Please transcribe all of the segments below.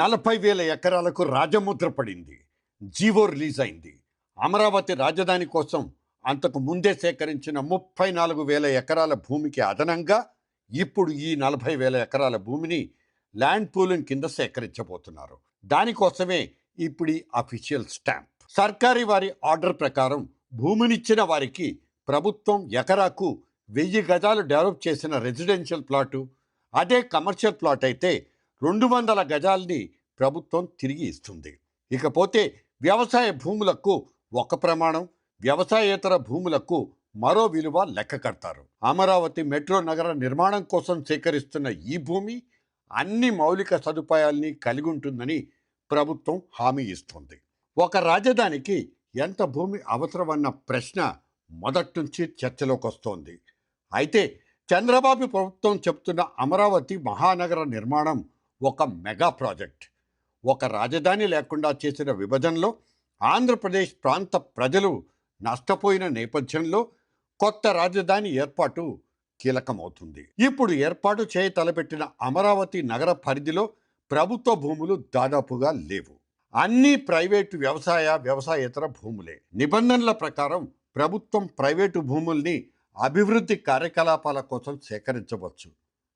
నలభై వేల ఎకరాలకు రాజముద్ర పడింది. జీవో రిలీజ్ అయింది. అమరావతి రాజధాని కోసం అంతకు ముందే సేకరించిన ముప్పై నాలుగు వేల ఎకరాల భూమికి అదనంగా ఇప్పుడు ఈ నలభై వేల ఎకరాల భూమిని ల్యాండ్ పూలింగ్ కింద సేకరించబోతున్నారు. దానికోసమే ఇప్పుడు ఈ అఫీషియల్ స్టాంప్. సర్కారీ వారి ఆర్డర్ ప్రకారం భూమినిచ్చిన వారికి ప్రభుత్వం ఎకరాకు వెయ్యి గజాలు డెవలప్ చేసిన రెసిడెన్షియల్ ప్లాటు అదే కమర్షియల్ ప్లాట్ అయితే రెండు వందల గజాల్ని ప్రభుత్వం తిరిగి ఇస్తుంది. ఇకపోతే వ్యవసాయ భూములకు ఒక ప్రమాణం వ్యవసాయేతర భూములకు మరో విలువ లెక్క కడతారు. అమరావతి మెట్రో నగర నిర్మాణం కోసం సేకరిస్తున్న ఈ భూమి అన్ని మౌలిక సదుపాయాల్ని కలిగి ఉంటుందని ప్రభుత్వం హామీ ఇస్తుంది. ఒక రాజధానికి ఎంత భూమి అవసరమన్న ప్రశ్న మొదటి నుంచి చర్చలోకి వస్తోంది అయితే చంద్రబాబు ప్రభుత్వం చెప్తున్న అమరావతి మహానగర నిర్మాణం ఒక మెగా ప్రాజెక్ట్. ఒక రాజధాని లేకుండా చేసిన విభజనలో ఆంధ్రప్రదేశ్ ప్రాంత ప్రజలు నష్టపోయిన నేపథ్యంలో కొత్త రాజధాని ఏర్పాటు కీలకమవుతుంది. ఇప్పుడు ఏర్పాటు చేయ తలపెట్టిన అమరావతి నగర పరిధిలో ప్రభుత్వ భూములు దాదాపుగా లేవు. అన్ని ప్రైవేటు వ్యవసాయ వ్యవసాయేతర భూములే. నిబంధనల ప్రకారం ప్రభుత్వం ప్రైవేటు భూముల్ని అభివృద్ధి కార్యకలాపాల కోసం సేకరించవచ్చు.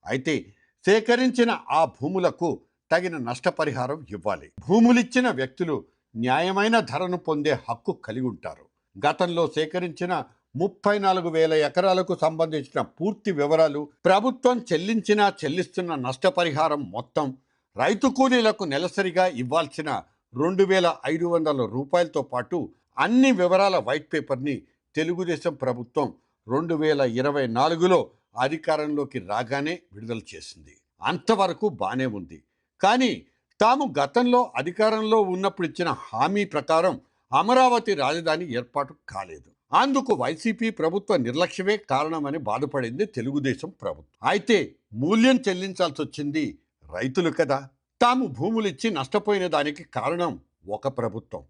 అయితే సేకరించిన ఆ భూములకు తగిన నష్టపరిహారం ఇవ్వాలి. భూములిచ్చిన వ్యక్తులు న్యాయమైన ధరను పొందే హక్కు కలిగి ఉంటారు. గతంలో సేకరించిన ముప్పై నాలుగు వేల ఎకరాలకు సంబంధించిన పూర్తి వివరాలు ప్రభుత్వం చెల్లించినా చెల్లిస్తున్న నష్టపరిహారం మొత్తం రైతు కూలీలకు నెలసరిగా ఇవ్వాల్సిన రెండు వేల ఐదు వందల రూపాయలతో పాటు అన్ని వివరాల వైట్ పేపర్ని తెలుగుదేశం ప్రభుత్వం రెండు వేల ఇరవై నాలుగులో అధికారంలోకి రాగానే విడుదల చేసింది. అంతవరకు బానే ఉంది. కానీ తాము గతంలో అధికారంలో ఉన్నప్పుడు ఇచ్చిన హామీ ప్రకారం అమరావతి రాజధాని ఏర్పాటు కాలేదు. అందుకు వైసీపీ ప్రభుత్వ నిర్లక్ష్యమే కారణమని బాధపడింది తెలుగుదేశం ప్రభుత్వం. అయితే మూల్యం చెల్లించాల్సి వచ్చింది రైతులు కదా. తాము భూములిచ్చి నష్టపోయిన దానికి కారణం ఒక ప్రభుత్వం.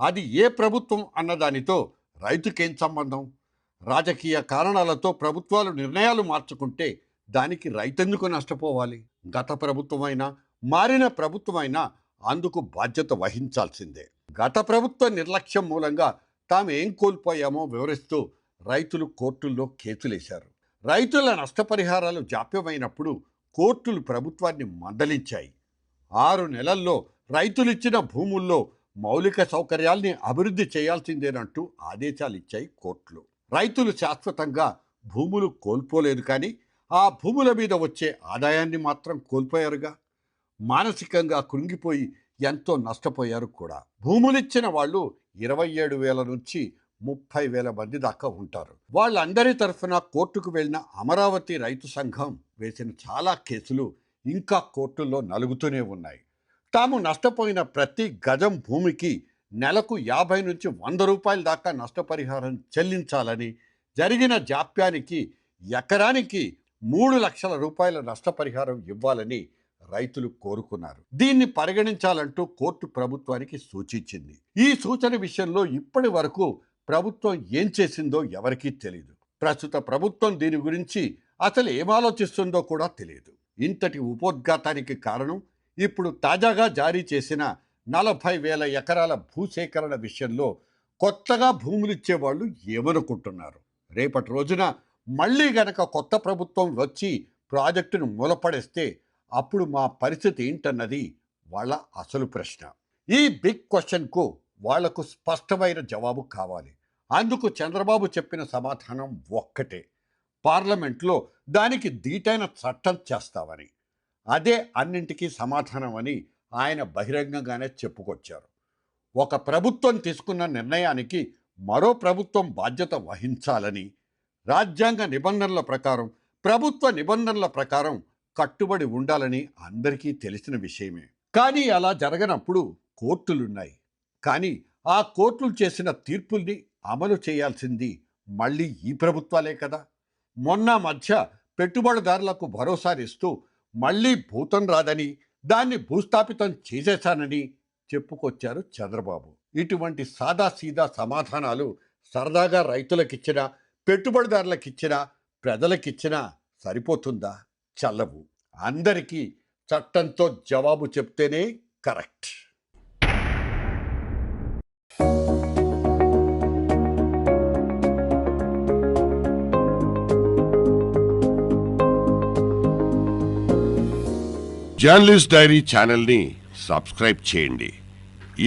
అది ఏ ప్రభుత్వం అన్నదానితో రైతుకేం సంబంధం? రాజకీయ కారణాలతో ప్రభుత్వాలు నిర్ణయాలు మార్చుకుంటే దానికి రైతెందుకు నష్టపోవాలి? గత ప్రభుత్వమైనా మారిన ప్రభుత్వమైనా అందుకు బాధ్యత వహించాల్సిందే. గత ప్రభుత్వ నిర్లక్ష్యం మూలంగా తాము ఏం కోల్పోయామో వివరిస్తూ రైతులు కోర్టుల్లో కేసులేశారు. రైతుల నష్టపరిహారాలు జాప్యమైనప్పుడు కోర్టులు ప్రభుత్వాన్ని మందలించాయి. ఆరు నెలల్లో రైతులిచ్చిన భూముల్లో మౌలిక సౌకర్యాల్ని అభివృద్ధి చేయాల్సిందేనంటూ ఆదేశాలు ఇచ్చాయి కోర్టులు. రైతులు శాశ్వతంగా భూములు కోల్పోలేదు కానీ ఆ భూముల మీద వచ్చే ఆదాయాన్ని మాత్రం కోల్పోయారుగా. మానసికంగా కృంగిపోయి ఎంతో నష్టపోయారు కూడా. భూములిచ్చిన వాళ్ళు ఇరవై ఏడు వేల నుంచి ముప్పై వేల మంది దాకా ఉంటారు. వాళ్ళందరి తరఫున కోర్టుకు వెళ్ళిన అమరావతి రైతు సంఘం వేసిన చాలా కేసులు ఇంకా కోర్టుల్లో నలుగుతూనే ఉన్నాయి. తాము నష్టపోయిన ప్రతి గజం భూమికి నెలకు యాభై నుంచి వంద రూపాయల దాకా నష్టపరిహారం చెల్లించాలని జరిగిన జాప్యానికి ఎకరానికి మూడు లక్షల రూపాయల నష్టపరిహారం ఇవ్వాలని రైతులు కోరుకున్నారు. దీన్ని పరిగణించాలంటూ కోర్టు ప్రభుత్వానికి సూచించింది. ఈ సూచన విషయంలో ఇప్పటి వరకు ప్రభుత్వం ఏం చేసిందో ఎవరికీ తెలియదు ప్రస్తుత ప్రభుత్వం దీని గురించి అసలు ఏమాలోచిస్తుందో కూడా తెలియదు ఇంతటి ఉపోద్ఘాతానికి కారణం ఇప్పుడు తాజాగా జారీ చేసిన నలభై వేల ఎకరాల భూసేకరణ విషయంలో కొత్తగా భూములిచ్చే వాళ్ళు ఏమనుకుంటున్నారు? రేపటి రోజున మళ్ళీ గనక కొత్త ప్రభుత్వం వచ్చి ప్రాజెక్టును మూలపడేస్తే అప్పుడు మా పరిస్థితి ఏంటన్నది వాళ్ళ అసలు ప్రశ్న. ఈ బిగ్ క్వశ్చన్కు వాళ్ళకు స్పష్టమైన జవాబు కావాలి. అందుకు చంద్రబాబు చెప్పిన సమాధానం ఒక్కటే. పార్లమెంట్లో దానికి దీటైన చట్టం చేస్తామని. అదే అన్నింటికీ సమాధానం అని ఆయన బహిరంగంగానే చెప్పుకొచ్చారు. ఒక ప్రభుత్వం తీసుకున్న నిర్ణయానికి మరో ప్రభుత్వం బాధ్యత వహించాలని రాజ్యాంగ నిబంధనల ప్రకారం ప్రభుత్వ నిబంధనల ప్రకారం కట్టుబడి ఉండాలని అందరికీ తెలిసిన విషయమే. కానీ అలా జరగనప్పుడు కోర్టులున్నాయి. కానీ ఆ కోర్టులు చేసిన తీర్పుల్ని అమలు చేయాల్సింది మళ్ళీ ఈ ప్రభుత్వాలే కదా. మొన్న మధ్య పెట్టుబడిదారులకు భరోసానిస్తూ మళ్ళీ భూతం రాదని దాన్ని భూస్థాపితం చేసేశానని చెప్పుకొచ్చారు చంద్రబాబు. ఇటువంటి సాదాసీదా సమాధానాలు సరదాగా రైతులకిచ్చినా పెట్టుబడిదారులకిచ్చినా ప్రజలకిచ్చినా సరిపోతుందా? చల్లవు. అందరికీ చట్టంతో జవాబు చెప్తేనే కరెక్ట్. జర్నలిస్ట్ డైరీ ఛానల్ని సబ్స్క్రైబ్ చేయండి.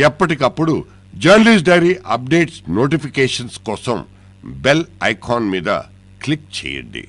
ఎప్పటికప్పుడు జర్నలిస్ట్ డైరీ అప్డేట్స్ నోటిఫికేషన్స్ కోసం బెల్ ఐకాన్ మీద క్లిక్ చేయండి.